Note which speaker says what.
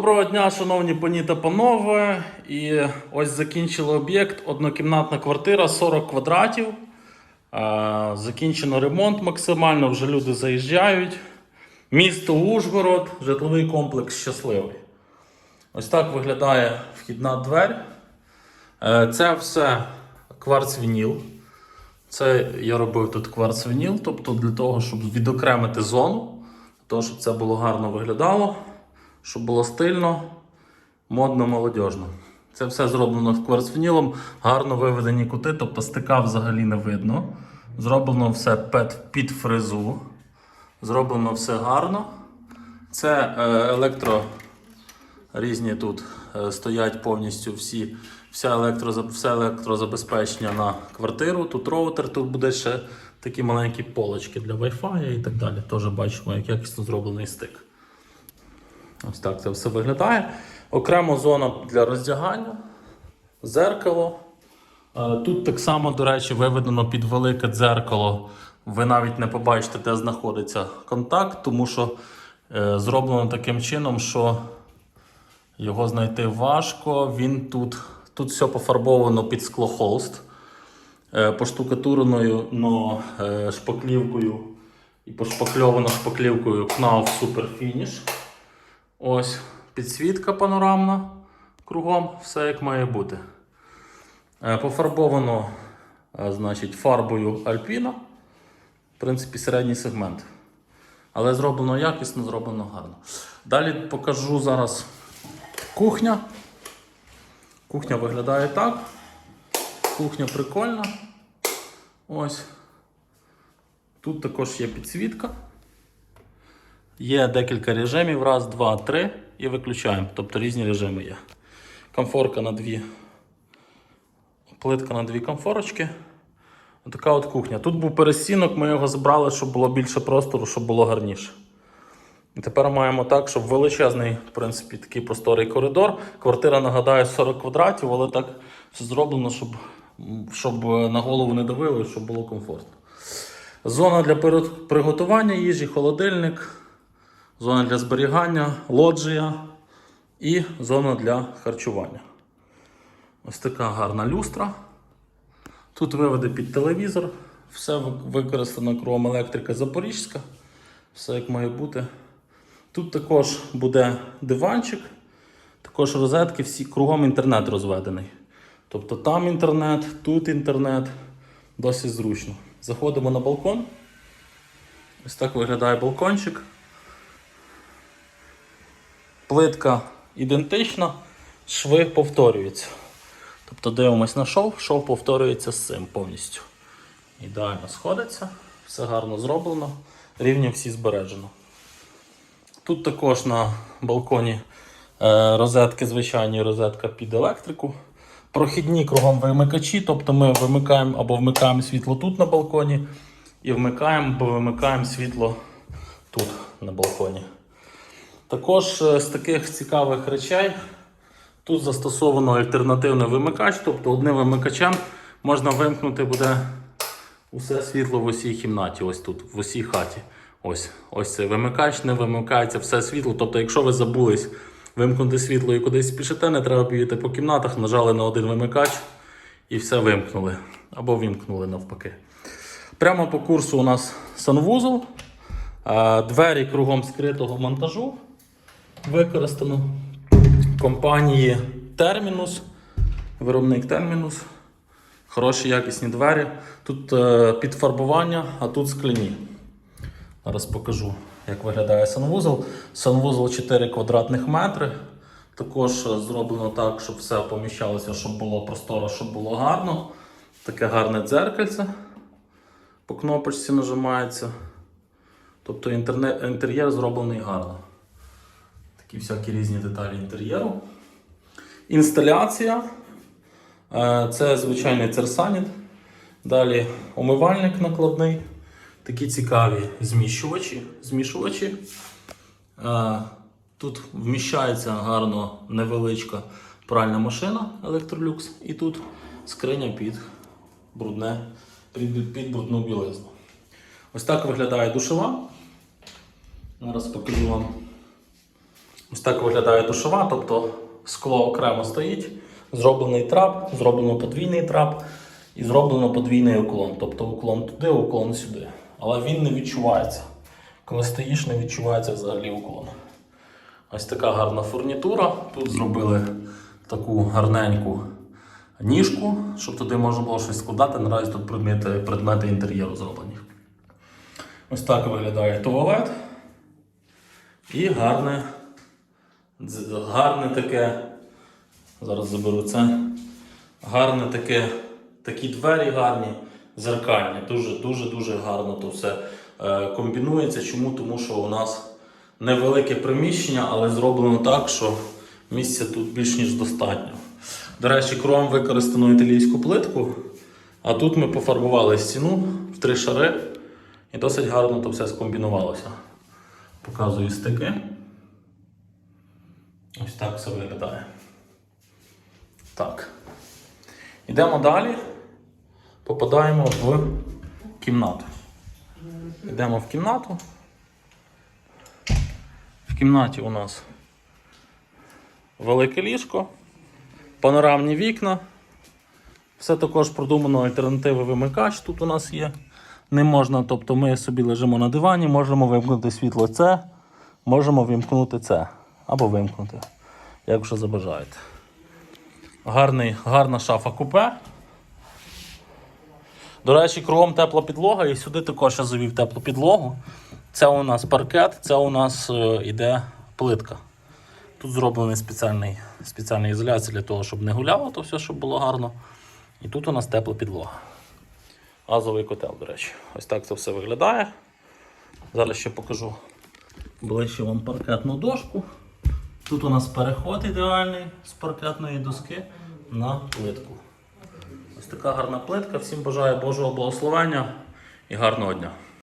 Speaker 1: Доброго дня, шановні пані та панове. І ось закінчили об'єкт. Однокімнатна квартира 40 квадратів. Е, Закінчено ремонт максимально, вже люди заїжджають. Місто Ужгород, житловий комплекс щасливий. Ось так виглядає вхідна двері. Е, Це все кварц-вініл. Це я робив тут кварц-вініл, тобто для того, щоб відокремити зону, для щоб це було гарно виглядало, щоб було стильно, модно, молодіжно. Це все зроблено кварц-вінілом, гарно виведені кути, тобто стика взагалі не видно. Зроблено все під, під фрезу. Зроблено все гарно. Це е, електро різні тут е, стоять повністю всі, вся електро, все електрозабезпечення на квартиру. Тут роутер, тут буде ще такі маленькі полочки для Wi-Fi і так далі. Теж бачимо, як якісно зроблений стик. Ось так це все виглядає. Окремо зона для роздягання, зеркало. Е, Тут так само, до речі, виведено під велике дзеркало. Ви навіть не побачите, де знаходиться контакт, тому що е, зроблено таким чином, що його знайти важко. Він тут, тут все пофарбовано під склохолст, е, поштукатуреною но, шпаклівкою і пошпакльовано шпаклівкою Knauf Super Finish. Ось підсвітка панорамна кругом, все як має бути. Е, Пофарбовано е, значить, фарбою Alpina. В принципі, середній сегмент. Але зроблено якісно, зроблено гарно. Далі покажу зараз кухня. Кухня виглядає так. Кухня прикольна. Ось. Тут також є підсвітка. Є декілька режимів. Раз, два, три. І виключаємо. Тобто різні режими є. Комфорка на дві. Плитка на дві комфорочки. Така от кухня. Тут був перестінок, ми його збрали, щоб було більше простору, щоб було гарніше. І тепер маємо так, щоб величезний, в принципі, такий просторий коридор. Квартира нагадаю 40 квадратів, але так все зроблено, щоб, щоб на голову не давило щоб було комфортно. Зона для приготування їжі, холодильник, зона для зберігання, лоджія і зона для харчування. Ось така гарна люстра. Тут виведе під телевізор, все використано кругом електрика Запорізька, все як має бути. Тут також буде диванчик, також розетки, всі кругом інтернет розведений. Тобто там інтернет, тут інтернет, досить зручно. Заходимо на балкон. Ось так виглядає балкончик. Плитка ідентична, шви повторюються. Тобто дивимось на шов, шов повторюється з цим повністю. Ідеально сходиться, все гарно зроблено, рівні всі збережено. Тут також на балконі е, розетки, звичайні розетка під електрику. Прохідні кругом вимикачі, тобто ми вимикаємо або вмикаємо світло тут на балконі, і вмикаємо або вимикаємо світло тут на балконі. Також е, з таких цікавих речей тут застосовано альтернативний вимикач, тобто одним вимикачем можна вимкнути буде усе світло в усій кімнаті, ось тут, в усій хаті. Ось, ось цей вимикач, не вимикається все світло. Тобто, якщо ви забулись вимкнути світло і кудись спішите, не треба бігати по кімнатах, нажали на один вимикач і все вимкнули. Або вимкнули навпаки. Прямо по курсу у нас санвузол, е, двері кругом скритого монтажу використано компанії Terminus, виробник Terminus. Хороші якісні двері. Тут е, підфарбування, а тут скляні. Зараз покажу, як виглядає санвузол. Санвузол 4 квадратних метри. Також е, зроблено так, щоб все поміщалося, щоб було просторо, щоб було гарно. Таке гарне дзеркальце. По кнопочці нажимається. Тобто інтер'єр зроблений гарно. Такі всякі різні деталі інтер'єру. Інсталяція. Е, Це звичайний церсаніт. Далі умивальник накладний. Такі цікаві змішувачі. змішувачі. Е, Тут вміщається гарно невеличка пральна машина Electrolux. І тут скриня під брудне, під, під брудну білизну. Ось так виглядає душова. Зараз покажу вам Ось так виглядає душова, тобто скло окремо стоїть, зроблений трап, зроблено подвійний трап і зроблено подвійний уклон. Тобто уклон туди, уклон сюди. Але він не відчувається. Коли стоїш, не відчувається взагалі уклон. Ось така гарна фурнітура. Тут зробили таку гарненьку ніжку, щоб туди можна було щось складати. Наразі тут предмети, предмети інтер'єру зроблені. Ось так виглядає туалет. І гарне, гарне таке. Зараз заберу це. Гарне таке, такі двері гарні, зеркальні. Дуже, дуже, дуже гарно то все е, комбінується. Чому? Тому що у нас невелике приміщення, але зроблено так, що місця тут більш ніж достатньо. До речі, кром використано італійську плитку, а тут ми пофарбували стіну в три шари і досить гарно то все скомбінувалося. Показую стики. Ось так все виглядає. Так. Йдемо далі. Попадаємо в кімнату. Йдемо в кімнату. В кімнаті у нас велике ліжко, панорамні вікна. Все також продумано альтернативи вимикач тут у нас є. Не можна, тобто ми собі лежимо на дивані, можемо вимкнути світло це, можемо вимкнути це або вимкнути, як вже забажаєте. Гарний, гарна шафа купе. До речі, кругом тепла підлога, і сюди також я завів теплу підлогу. Це у нас паркет, це у нас е, іде плитка. Тут зроблений спеціальний, спеціальна ізоляція для того, щоб не гуляло, то все, щоб було гарно. І тут у нас тепла підлога. Газовий котел, до речі. Ось так це все виглядає. Зараз ще покажу ближче вам паркетну дошку. Тут у нас переход ідеальний з паркетної доски на плитку. Ось така гарна плитка. Всім бажаю Божого благословення і гарного дня.